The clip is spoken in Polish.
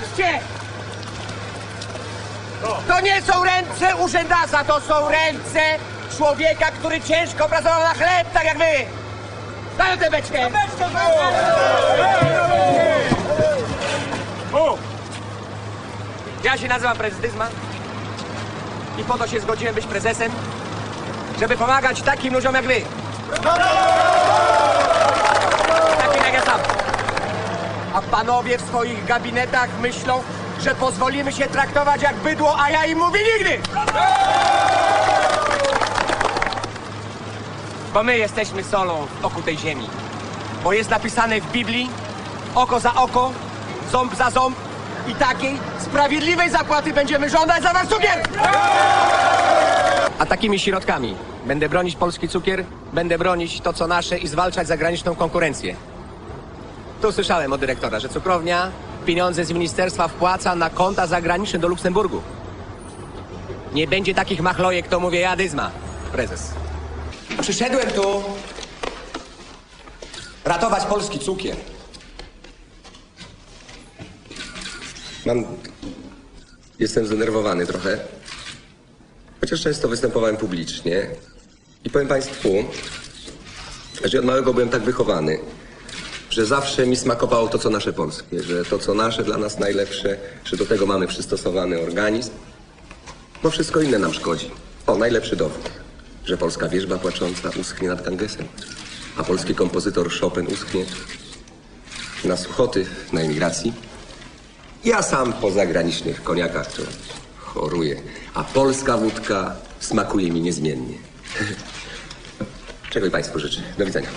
Patrzcie! To nie są ręce urzędasa, to są ręce człowieka, który ciężko pracował na chleb, tak jak wy! Daję tę beczkę! O! Ja się nazywam prezydyzma i po to się zgodziłem być prezesem, żeby pomagać takim ludziom jak wy. Panowie w swoich gabinetach myślą, że pozwolimy się traktować jak bydło, a ja im mówię nigdy! Bo my jesteśmy solą w oku tej ziemi. Bo jest napisane w Biblii oko za oko, ząb za ząb i takiej sprawiedliwej zapłaty będziemy żądać za wasz cukier! A takimi środkami będę bronić polski cukier, będę bronić to, co nasze i zwalczać zagraniczną konkurencję. Tu słyszałem od dyrektora, że cukrownia pieniądze z ministerstwa wpłaca na konta zagraniczne do Luksemburgu. Nie będzie takich machlojek, to mówię ja, Dyzma, prezes. Przyszedłem tu ratować polski cukier. Mam... Jestem zdenerwowany trochę. Chociaż często występowałem publicznie. I powiem Państwu, że od małego byłem tak wychowany, że zawsze mi smakowało to, co nasze polskie, że to, co nasze dla nas najlepsze, że do tego mamy przystosowany organizm, bo wszystko inne nam szkodzi. O, najlepszy dowód, że polska wierzba płacząca uschnie nad Gangesem, a polski kompozytor Chopin uschnie na Suchoty, na emigracji. Ja sam po zagranicznych koniakach to choruję, a polska wódka smakuje mi niezmiennie. Czego i Państwu życzę. Do widzenia.